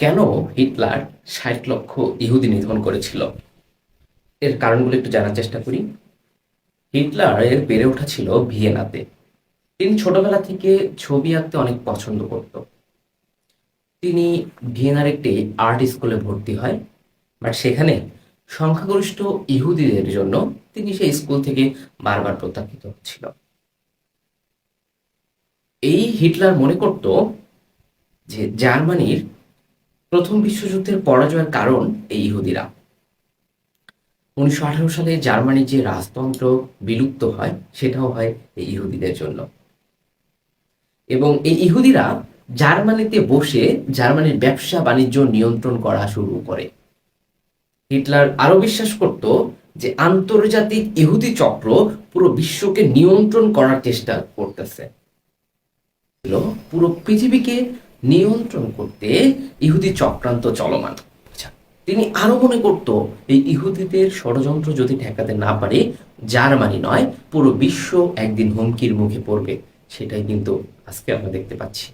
কেন হিটলার ষাট লক্ষ ইহুদি নিধন করেছিল? এর কারণগুলো একটু জানার চেষ্টা করি। হিটলারের বেড়ে ওঠা ছিল ভিয়েনাতে। তিনি ছোটবেলা থেকে ছবি আঁকতে অনেক পছন্দ করত। তিনি ভিয়েনার একটি আর্ট স্কুলে ভর্তি হয়, বাট সেখানে সংখ্যাগরিষ্ঠ ইহুদিদের জন্য তিনি সেই স্কুল থেকে বারবার প্রত্যাখ্যিত হচ্ছিল। এই হিটলার মনে করত যে জার্মানির প্রথম বিশ্বযুদ্ধের পরাজয়ের কারণ এই ইহুদিরা। উনিশশো আঠারো সালে জার্মানির যে রাজতন্ত্র বিলুপ্ত হয়, সেটাও হয় এই ইহুদিদের জন্য। এবং এই ইহুদিরা জার্মানিতে বসে জার্মানির ব্যবসা বাণিজ্য নিয়ন্ত্রণ করা শুরু করে। হিটলার আরও বিশ্বাস করত যে আন্তর্জাতিক ইহুদি চক্র পুরো বিশ্বকে নিয়ন্ত্রণ করার চেষ্টা করতেছে। পুরো পৃথিবীকে নিয়ন্ত্রণ করতে ইহুদি চক্রান্ত চলমান। আচ্ছা, তিনি আরও মনে করত এই ইহুদিদের ষড়যন্ত্র যদি ঠেকাতে না পারে জার্মানি নয় পুরো বিশ্ব একদিন হুমকির মুখে পড়বে। সেটাই কিন্তু আজকে আমরা দেখতে পাচ্ছি।